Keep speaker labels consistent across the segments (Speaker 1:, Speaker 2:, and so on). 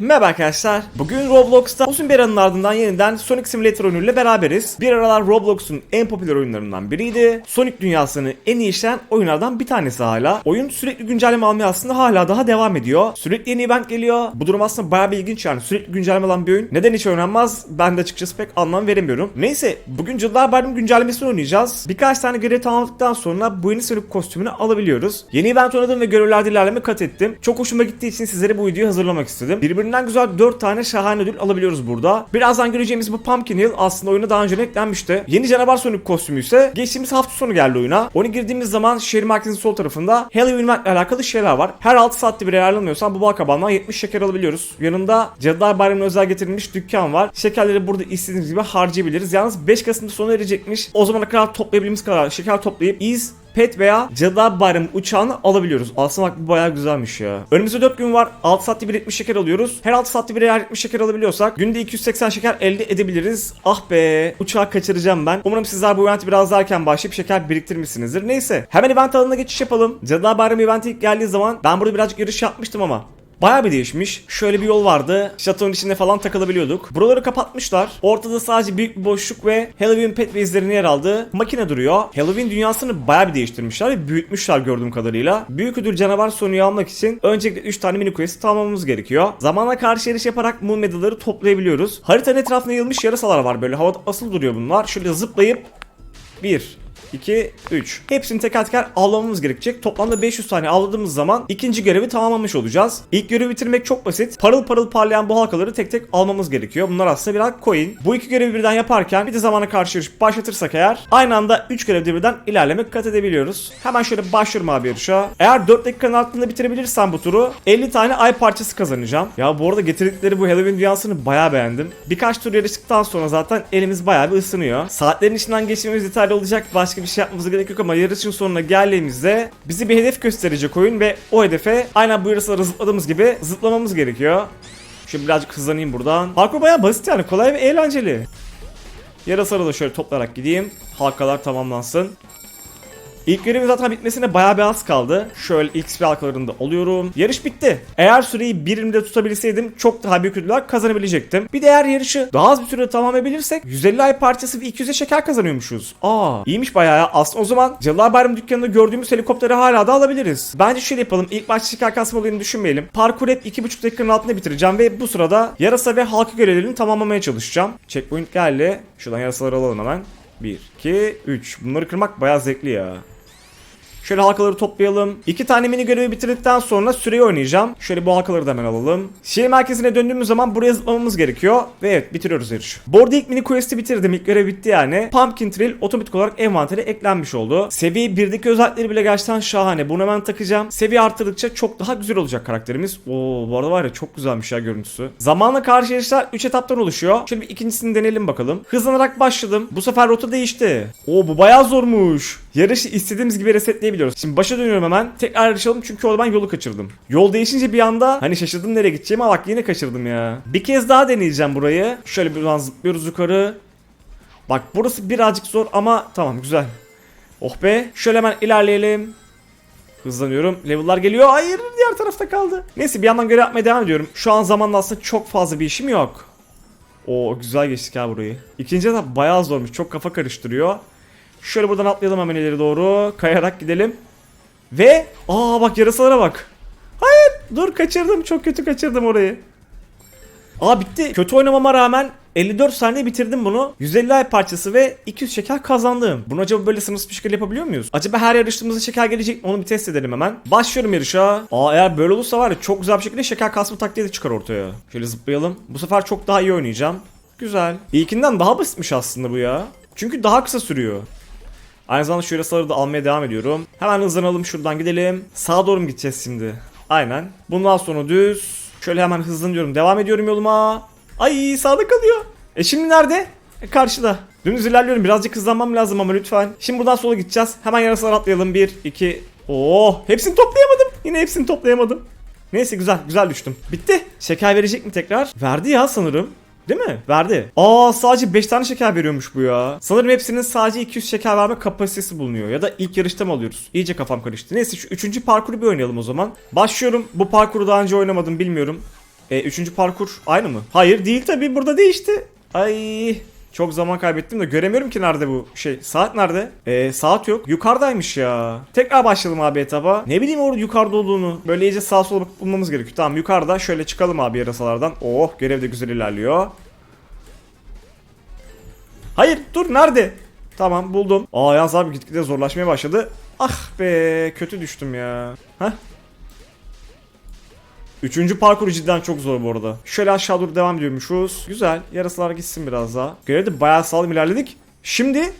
Speaker 1: Merhaba arkadaşlar. Bugün Roblox'ta uzun bir aranın ardından yeniden Sonic Simulator oyunuyla beraberiz. Bir aralar Roblox'un en popüler oyunlarından biriydi. Sonic dünyasını en iyi işleyen oyunlardan bir tanesi hala. Oyun sürekli güncelleme almaya aslında hala daha devam ediyor. Sürekli yeni event geliyor. Bu durum aslında bayağı bir ilginç yani. Sürekli güncelleme alan bir oyun. Neden hiç oynanmaz? Ben de açıkçası pek anlam veremiyorum. Neyse bugün Cadılar Bayramı güncellemesini oynayacağız. Birkaç tane görev tamamladıktan sonra bu yeni Sonic kostümünü alabiliyoruz. Yeni event oynadım ve görevlerde ilerleme kat ettim. Çok hoşuma gittiği için sizlere bu videoyu hazırlamak istedim. Birbirinden güzel 4 tane şahane ödül alabiliyoruz burada. Birazdan göreceğimiz bu Pumpkin Hill aslında oyuna daha önce eklenmişti. Yeni canavar Sonic kostümü ise geçtiğimiz hafta sonu geldi oyuna. Onu girdiğimiz zaman şehir merkezinin sol tarafında Halloween ile alakalı şeyler var. Her 6 saatte bir ayarlanıyorsan bu balkabandan 70 şeker alabiliyoruz. Yanında Cadılar Bayramı'na özel getirilmiş dükkan var. Şekerleri burada istediğimiz gibi harcayabiliriz. Yalnız 5 Kasım'da sona erecekmiş. O zamana kadar toplayabildiğimiz kadar şeker toplayıp iz pet veya Cadılar Bayramı uçağını alabiliyoruz. Aslında bak bu bayağı güzelmiş ya. Önümüzde 4 gün var. 6 saatte bir 70 şeker alıyoruz. Her 6 saatte bir eğer 70 şeker alabiliyorsak günde 280 şeker elde edebiliriz. Ah be uçağı kaçıracağım ben. Umarım sizler bu eventi biraz daha erken başlayıp şeker biriktirmişsinizdir. Neyse hemen event alanına geçiş yapalım. Cadılar Bayramı eventi ilk geldiği zaman ben burada birazcık yarış yapmıştım ama Bayağı bir değişmiş. Şöyle bir yol vardı. Şatonun içinde falan takılabiliyorduk. Buraları kapatmışlar. Ortada sadece büyük bir boşluk ve Halloween pet ve izlerinin yer aldığı makine duruyor. Halloween dünyasını bayağı bir değiştirmişler ve büyütmüşler gördüğüm kadarıyla. Büyük ödül canavar Sony'yi almak için öncelikle 3 tane mini quest tamamlamamız gerekiyor. Zamanla karşı yarış yaparak Moon Medal'ları toplayabiliyoruz. Haritanın etrafında yayılmış yarasalar var böyle. Havada asıl duruyor bunlar. Şöyle zıplayıp 1 2, 3. Hepsini teker teker avlamamız gerekecek. Toplamda 500 tane avladığımız zaman ikinci görevi tamamlamış olacağız. İlk görevi bitirmek çok basit. Parıl parıl parlayan bu halkaları tek tek almamız gerekiyor. Bunlar aslında birer coin. Bu iki görevi birden yaparken bir de zamana karşı yarış başlatırsak eğer aynı anda 3 görevde birden ilerlemek kat edebiliyoruz. Hemen şöyle başlıyorum abi yarışa. Eğer 4 dakikanın altında bitirebilirsem bu turu 50 tane ay parçası kazanacağım. Ya bu arada getirdikleri bu Halloween dünyasını bayağı beğendim. Birkaç tur yarıştıktan sonra zaten elimiz bayağı bir ısınıyor. Saatlerin içinden geçmemiz yeterli olacak. Başka bir şey yapmamıza gerek yok ama yarışın sonuna geldiğimizde bizi bir hedef gösterecek oyun ve o hedefe aynen bu yarışlara zıpladığımız gibi zıplamamız gerekiyor. Şöyle birazcık hızlanayım buradan. Parkur bayağı basit yani kolay ve eğlenceli. Yarasarı da şöyle toplayarak gideyim. Halkalar tamamlansın. İlk görevin zaten bitmesine bayağı bir az kaldı. Şöyle XP halkalarında oluyorum. Yarış bitti. Eğer süreyi birimde tutabilseydim çok daha büyük ödüller kazanabilecektim. Bir de eğer yarışı daha az bir sürede tamamlayabilirsek 150 ay parçası ve 200'e şeker kazanıyormuşuz. Aa iyiymiş bayağı ya. Aslında o zaman Cadılar Bayramı dükkanında gördüğümüz helikopteri hala da alabiliriz. Bence şöyle yapalım. İlk başta şeker kasma olayını düşünmeyelim. Parkur hep 2,5 dakikanın altında bitireceğim ve bu sırada yarasa ve halka görevlerini tamamlamaya çalışacağım. Checkpoint geldi. Şuradan yarasaları alalım hemen. 1, 2, 3. Bunları kırmak bayağı zevkli ya. Şöyle halkaları toplayalım. İki tane mini görevi bitirdikten sonra süreyi oynayacağım. Şöyle bu halkaları da hemen alalım. Şehir merkezine döndüğümüz zaman buraya zıplamamız gerekiyor. Ve evet bitiriyoruz yarışı. Bu arada ilk mini quest'i bitirdim. İlk görev bitti yani. Pumpkin Trail otomatik olarak envantere eklenmiş oldu. Seviye 1'deki özellikleri bile gerçekten şahane. Bunu hemen takacağım. Seviye arttırdıkça çok daha güzel olacak karakterimiz. Oo bu arada var ya çok güzelmiş ya görüntüsü. Zamanla karşı yarışlar 3 etaptan oluşuyor. Şöyle bir ikincisini deneyelim bakalım. Hızlanarak başladım. Bu sefer rota değişti. Oo bu bayağı zormuş. Yarışı istediğimiz gibi resetleyebiliyoruz. Şimdi başa dönüyorum hemen. Tekrar yarışalım çünkü orada ben yolu kaçırdım. Yol değişince bir anda hani şaşırdım nereye gideceğimi ama bak yine kaçırdım ya. Bir kez daha deneyeceğim burayı. Şöyle bir zıplıyoruz yukarı. Bak burası birazcık zor ama tamam güzel. Oh be. Şöyle hemen ilerleyelim. Hızlanıyorum. Level'lar geliyor. Hayır diğer tarafta kaldı. Neyse bir yandan görev yapmaya devam ediyorum. Şu an zamanla aslında çok fazla bir işim yok. O güzel geçtik ha burayı. İkinci etap bayağı zormuş. Çok kafa karıştırıyor. Şöyle buradan atlayalım hemen ileri doğru. Kayarak gidelim. Ve aa bak yarasalara bak. Hayır dur kaçırdım. Çok kötü kaçırdım orayı. Aa bitti. Kötü oynamama rağmen 54 saniye bitirdim bunu. 150 ay parçası ve 200 şeker kazandım. Bunu acaba böyle sınırsız bir şekilde yapabiliyor muyuz? Acaba her yarıştığımızda şeker gelecek mi? Onu bir test edelim hemen. Başlıyorum yarışa. Aa eğer böyle olursa var ya çok güzel bir şekilde şeker kasma taktiği de çıkar ortaya. Şöyle zıplayalım. Bu sefer çok daha iyi oynayacağım. Güzel. İlkinden daha basitmiş aslında bu ya. Çünkü daha kısa sürüyor. Aynı zamanda şu yarasaları da almaya devam ediyorum. Hemen hızlanalım şuradan gidelim. Sağa doğru mu gideceğiz şimdi? Aynen. Bundan sonra düz. Şöyle hemen hızlanıyorum. Devam ediyorum yoluma. Ay sağda kalıyor. E şimdi nerede? E, karşıda. Dümdüz ilerliyorum. Birazcık hızlanmam lazım ama lütfen. Şimdi buradan sola gideceğiz. Hemen yarasaları atlayalım. 1, 2. Oh hepsini toplayamadım. Yine hepsini toplayamadım. Neyse güzel güzel düştüm. Bitti. Şeker verecek mi tekrar? Verdi ya sanırım. Değil mi? Verdi. Aa sadece 5 tane şeker veriyormuş bu ya. Sanırım hepsinin sadece 200 şeker verme kapasitesi bulunuyor. Ya da ilk yarışta mı alıyoruz? İyice kafam karıştı. Neyse şu üçüncü parkuru bir oynayalım o zaman. Başlıyorum. Bu parkuru daha önce oynamadım bilmiyorum. E, üçüncü parkur aynı mı? Hayır değil tabii burada değişti. Ay çok zaman kaybettim de göremiyorum ki nerede bu şey. Saat nerede? E, saat yok. Yukarıdaymış ya. Tekrar başlayalım abi etaba. Ne bileyim orada yukarıda olduğunu. Böyle iyice sağa sola bakıp bulmamız gerekiyor. Tamam yukarıda şöyle çıkalım abi yarasalardan. Oh görev de güzel ilerliyor. Hayır dur nerede? Tamam buldum. Aa yalnız abi gitgide zorlaşmaya başladı. Ah be kötü düştüm ya. Heh. Üçüncü parkuru cidden çok zor bu arada. Şöyle aşağı doğru devam ediyormuşuz. Güzel. Yarısılar gitsin biraz daha. Görevde bayağı sağlam ilerledik. Şimdi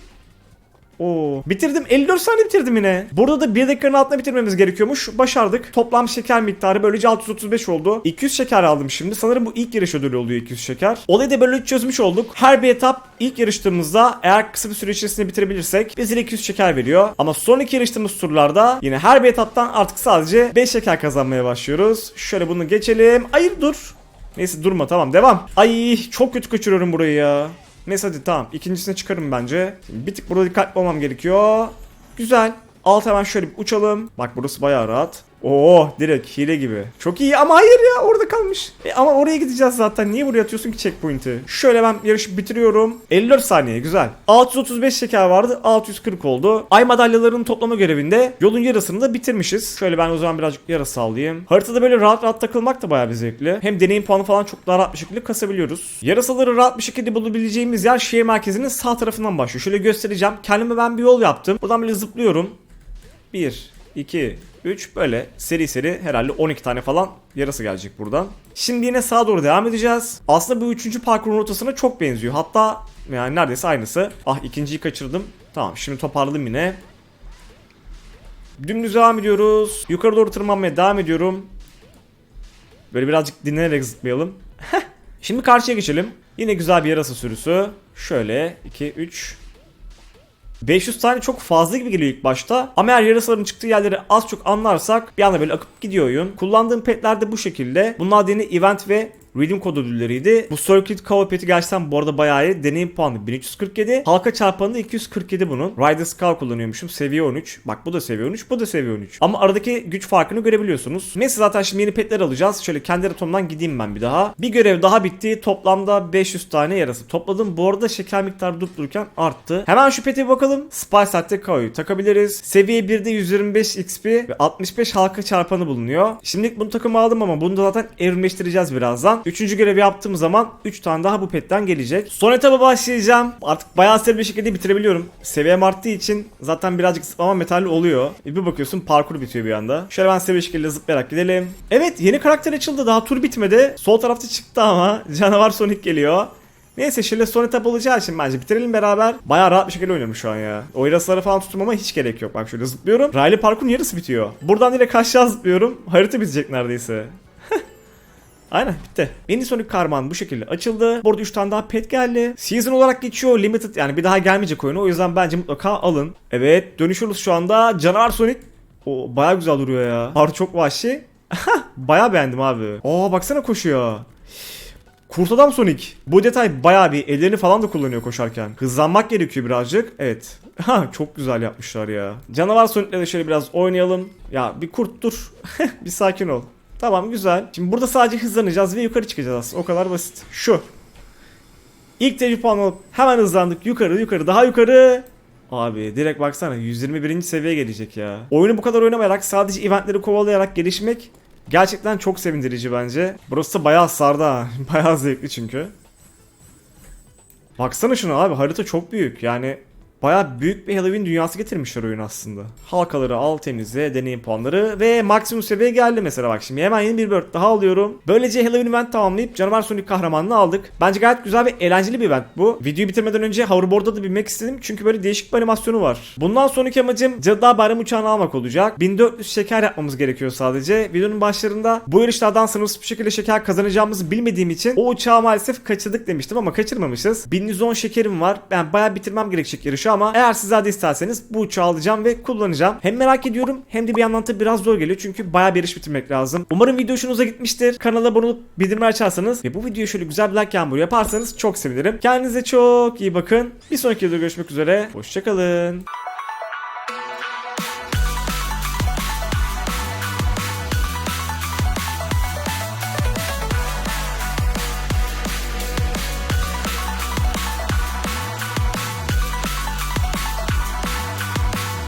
Speaker 1: Oo. Bitirdim. 54 saniye bitirdim yine. Burada da 1 dakikanın altında bitirmemiz gerekiyormuş. Başardık. Toplam şeker miktarı böylece 635 oldu. 200 şeker aldım şimdi. Sanırım bu ilk yarış ödülü oluyor 200 şeker. Olayı da böyle çözmüş olduk. Her bir etap ilk yarıştığımızda eğer kısa bir süre içerisinde bitirebilirsek bize 200 şeker veriyor. Ama sonraki yarıştığımız turlarda yine her bir etaptan artık sadece 5 şeker kazanmaya başlıyoruz. Şöyle bunu geçelim. Hayır dur. Neyse durma tamam devam. Ay çok kötü kaçırıyorum burayı ya. Neyse hadi tamam. İkincisine çıkarım bence. Şimdi bir tık burada dikkatli olmam gerekiyor. Güzel. Alt hemen şöyle bir uçalım. Bak burası bayağı rahat. Oo direkt hile gibi. Çok iyi ama hayır ya orada kalmış. E, ama oraya gideceğiz zaten. Niye buraya atıyorsun ki checkpoint'i? Şöyle ben yarışı bitiriyorum. 54 saniye güzel. 635 şeker vardı. 640 oldu. Ay madalyalarının toplama görevinde yolun yarısını da bitirmişiz. Şöyle ben o zaman birazcık yarısı sağlayayım. Haritada böyle rahat rahat takılmak da bayağı bir zevkli. Hem deneyim puanı falan çok daha rahat bir şekilde kasabiliyoruz. Yarasaları rahat bir şekilde bulabileceğimiz yer şehir merkezinin sağ tarafından başlıyor. Şöyle göstereceğim. Kendime ben bir yol yaptım. Buradan böyle zıplıyorum. 1, 2, 3 böyle seri seri herhalde 12 tane falan yarası gelecek buradan. Şimdi yine sağa doğru devam edeceğiz. Aslında bu üçüncü parkurun rotasına çok benziyor. Hatta yani neredeyse aynısı. Ah ikinciyi kaçırdım. Tamam şimdi toparladım yine. Dümdüz devam ediyoruz. Yukarı doğru tırmanmaya devam ediyorum. Böyle birazcık dinlenerek zıplayalım. Şimdi karşıya geçelim. Yine güzel bir yarasa sürüsü. Şöyle 2 3 500 tane çok fazla gibi geliyor ilk başta. Ama eğer yarasaların çıktığı yerleri az çok anlarsak bir anda böyle akıp gidiyor oyun. Kullandığım petler de bu şekilde. Bunlar yine event ve redeem kod ödülleriydi. Bu Circuit Cover gerçekten bu arada bayağı iyi. Deneyim puanı 1347. Halka çarpanı da 247 bunun. Rider Scar kullanıyormuşum. Seviye 13. Bak bu da seviye 13. Bu da seviye 13. Ama aradaki güç farkını görebiliyorsunuz. Neyse zaten şimdi yeni petler alacağız. Şöyle kendi haritamdan gideyim ben bir daha. Bir görev daha bitti. Toplamda 500 tane yarası topladım. Bu arada şeker miktarı durup arttı. Hemen şu pete bakalım. Spy Saatte Kao'yu takabiliriz. Seviye 1'de 125 XP ve 65 halka çarpanı bulunuyor. Şimdilik bunu takıma aldım ama bunu da zaten evrimleştireceğiz birazdan. Üçüncü görevi yaptığım zaman 3 tane daha bu petten gelecek. Son etaba başlayacağım. Artık bayağı seri bir şekilde bitirebiliyorum. Seviyem arttığı için zaten birazcık zıplama metalli oluyor. E bir bakıyorsun parkur bitiyor bir anda. Şöyle ben seri bir şekilde zıplayarak gidelim. Evet yeni karakter açıldı. Daha tur bitmedi. Sol tarafta çıktı ama canavar Sonic geliyor. Neyse şimdi son etap olacağı için bence bitirelim beraber. Bayağı rahat bir şekilde oynuyorum şu an ya. O yarasılara falan tutmama hiç gerek yok. Bak şöyle zıplıyorum. Raylı parkurun yarısı bitiyor. Buradan direkt aşağı zıplıyorum. Harita bitecek neredeyse. Aynen bitti. Yeni Sonic Karman bu şekilde açıldı. Burada 3 tane daha pet geldi. Season olarak geçiyor. Limited yani bir daha gelmeyecek oyunu. O yüzden bence mutlaka alın. Evet dönüşüyoruz şu anda. Canavar Sonic. O baya güzel duruyor ya. Harbi çok vahşi. baya beğendim abi. Oo baksana koşuyor. Kurt adam Sonic. Bu detay bayağı bir ellerini falan da kullanıyor koşarken. Hızlanmak gerekiyor birazcık. Evet. Ha çok güzel yapmışlar ya. Canavar Sonic'le de şöyle biraz oynayalım. Ya bir kurt dur. bir sakin ol. Tamam güzel. Şimdi burada sadece hızlanacağız ve yukarı çıkacağız aslında. O kadar basit. Şu. İlk tecrübe puanı alıp hemen hızlandık. Yukarı yukarı daha yukarı. Abi direkt baksana 121. seviyeye gelecek ya. Oyunu bu kadar oynamayarak sadece eventleri kovalayarak gelişmek gerçekten çok sevindirici bence. Burası da bayağı sardı ha. Bayağı zevkli çünkü. Baksana şuna abi harita çok büyük. Yani Bayağı büyük bir Halloween dünyası getirmişler oyun aslında. Halkaları al temizle, deneyim puanları ve maksimum seviye geldi mesela bak şimdi hemen yeni bir bird daha alıyorum. Böylece Halloween event tamamlayıp canavar Sonic kahramanını aldık. Bence gayet güzel ve eğlenceli bir event bu. Videoyu bitirmeden önce hoverboard'a da binmek istedim çünkü böyle değişik bir animasyonu var. Bundan sonraki amacım Cadılar Bayram uçağını almak olacak. 1400 şeker yapmamız gerekiyor sadece. Videonun başlarında bu yarışlardan sınırsız bir şekilde şeker kazanacağımızı bilmediğim için o uçağı maalesef kaçırdık demiştim ama kaçırmamışız. 1110 şekerim var. Ben bayağı bitirmem gerekecek yarışı ama eğer sizler de isterseniz bu uçağı alacağım ve kullanacağım. Hem merak ediyorum hem de bir yandan da biraz zor geliyor çünkü bayağı bir yarış bitirmek lazım. Umarım video hoşunuza gitmiştir. Kanala abone olup bildirimleri açarsanız ve bu videoya şöyle güzel bir like yağmuru yaparsanız çok sevinirim. Kendinize çok iyi bakın. Bir sonraki videoda görüşmek üzere. Hoşçakalın.